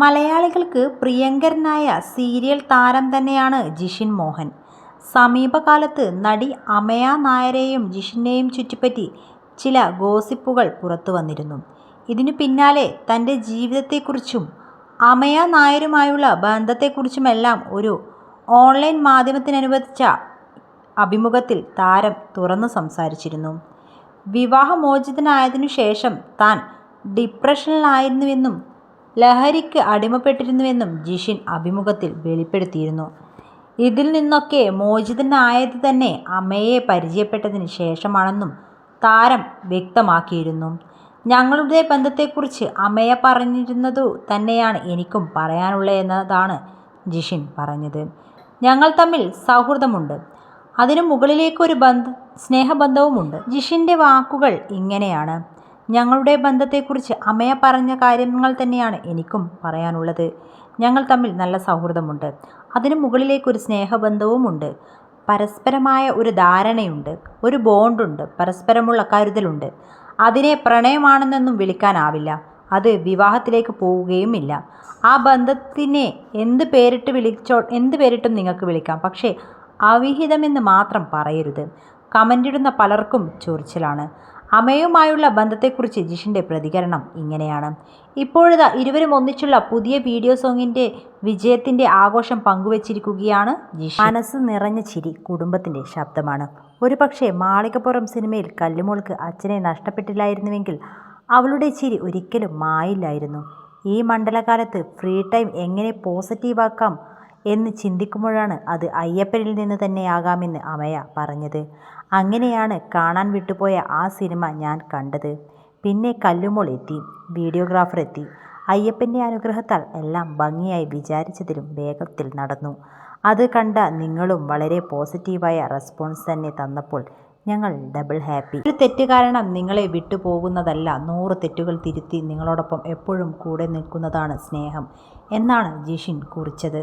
മലയാളികൾക്ക് പ്രിയങ്കരനായ സീരിയൽ താരം തന്നെയാണ് ജിഷിൻ മോഹൻ. സമീപകാലത്ത് നടി അമയ നായരെയും ജിഷിനെയും ചുറ്റിപ്പറ്റി ചില ഗോസിപ്പുകൾ പുറത്തു വന്നിരുന്നു. ഇതിനു പിന്നാലെ തന്റെ ജീവിതത്തെക്കുറിച്ചും അമയ നായരുമായുള്ള ബന്ധത്തെക്കുറിച്ചുമെല്ലാം ഒരു ഓൺലൈൻ മാധ്യമത്തിനനുവദിച്ച അഭിമുഖത്തിൽ താരം തുറന്നു സംസാരിച്ചിരുന്നു. വിവാഹമോചിതനായതിനു ശേഷം താൻ ഡിപ്രഷനിലായിരുന്നുവെന്നും ലഹരിക്ക് അടിമപ്പെട്ടിരുന്നുവെന്നും ജിഷിൻ അഭിമുഖത്തിൽ വെളിപ്പെടുത്തിയിരുന്നു. ഇതിൽ നിന്നൊക്കെ മോചിതനായത് തന്നെ അമ്മയെ പരിചയപ്പെട്ടതിന് ശേഷമാണെന്നും താരം വ്യക്തമാക്കിയിരുന്നു. ഞങ്ങളുടെ ബന്ധത്തെക്കുറിച്ച് അമ്മയെ പറഞ്ഞിരുന്നതു തന്നെയാണ് എനിക്കും പറയാനുള്ളതെന്നതാണ് ജിഷിൻ പറഞ്ഞത്. ഞങ്ങൾ തമ്മിൽ സൗഹൃദമുണ്ട്. അതിനു മുകളിലേക്കൊരു ബന്ധ സ്നേഹബന്ധവുമുണ്ട്. ജിഷിന്റെ വാക്കുകൾ ഇങ്ങനെയാണ്. ഞങ്ങളുടെ ബന്ധത്തെക്കുറിച്ച് അമ്മയെ പറഞ്ഞ കാര്യങ്ങൾ തന്നെയാണ് എനിക്കും പറയാനുള്ളത്. ഞങ്ങൾ തമ്മിൽ നല്ല സൗഹൃദമുണ്ട്. അതിനു മുകളിലേക്കൊരു സ്നേഹബന്ധവുമുണ്ട്. പരസ്പരമായ ഒരു ധാരണയുണ്ട്. ഒരു ബോണ്ടുണ്ട്. പരസ്പരമുള്ള കരുതലുണ്ട്. അതിനെ പ്രണയമാണെന്നൊന്നും വിളിക്കാനാവില്ല. അത് വിവാഹത്തിലേക്ക് പോവുകയുമില്ല. ആ ബന്ധത്തിനെ എന്ത് പേരിട്ട് വിളിച്ചോ എന്ത് പേരിട്ടും നിങ്ങൾക്ക് വിളിക്കാം. പക്ഷേ അവിഹിതമെന്ന് മാത്രം പറയരുത്. കമന്റിടുന്ന പലർക്കും ചൊറിച്ചിലാണ്. അമ്മയുമായുള്ള ബന്ധത്തെക്കുറിച്ച് ജിഷിന്റെ പ്രതികരണം ഇങ്ങനെയാണ്. ഇപ്പോഴിതാ ഇരുവരും ഒന്നിച്ചുള്ള പുതിയ വീഡിയോ സോങ്ങിന്റെ വിജയത്തിന്റെ ആഘോഷം പങ്കുവച്ചിരിക്കുകയാണ് ജിഷി. മനസ്സ് നിറഞ്ഞ ചിരി കുടുംബത്തിന്റെ ശബ്ദമാണ്. ഒരുപക്ഷെ മാളികപ്പുറം സിനിമയിൽ കല്ലുമോൾക്ക് അച്ഛനെ നഷ്ടപ്പെട്ടില്ലായിരുന്നുവെങ്കിൽ അവളുടെ ചിരി ഒരിക്കലും മായില്ലായിരുന്നു. ഈ മണ്ഡലകാലത്ത് ഫ്രീ ടൈം എങ്ങനെ പോസിറ്റീവാക്കാം എന്ന് ചിന്തിക്കുമ്പോഴാണ് അത് അയ്യപ്പനിൽ നിന്ന് തന്നെയാകാമെന്ന് അമയ പറഞ്ഞത്. അങ്ങനെയാണ് കാണാൻ വിട്ടുപോയ ആ സിനിമ ഞാൻ കണ്ടത്. പിന്നെ കല്ലുമോൾ എത്തി വീഡിയോഗ്രാഫർ എത്തി. അയ്യപ്പന്റെ അനുഗ്രഹത്താൽ എല്ലാം ഭംഗിയായി വിചാരിച്ചതിലും വേഗത്തിൽ നടന്നു. അത് കണ്ട നിങ്ങളും വളരെ പോസിറ്റീവായ റെസ്പോൺസ് തന്നെ തന്നപ്പോൾ ഞങ്ങൾ ഡബിൾ ഹാപ്പി. ഒരു തെറ്റ് കാരണം നിങ്ങളെ വിട്ടുപോകുന്നതല്ല നൂറ് തെറ്റുകൾ തിരുത്തി നിങ്ങളോടൊപ്പം എപ്പോഴും കൂടെ നിൽക്കുന്നതാണ് സ്നേഹം എന്നാണ് ജിഷിൻ കുറിച്ചത്.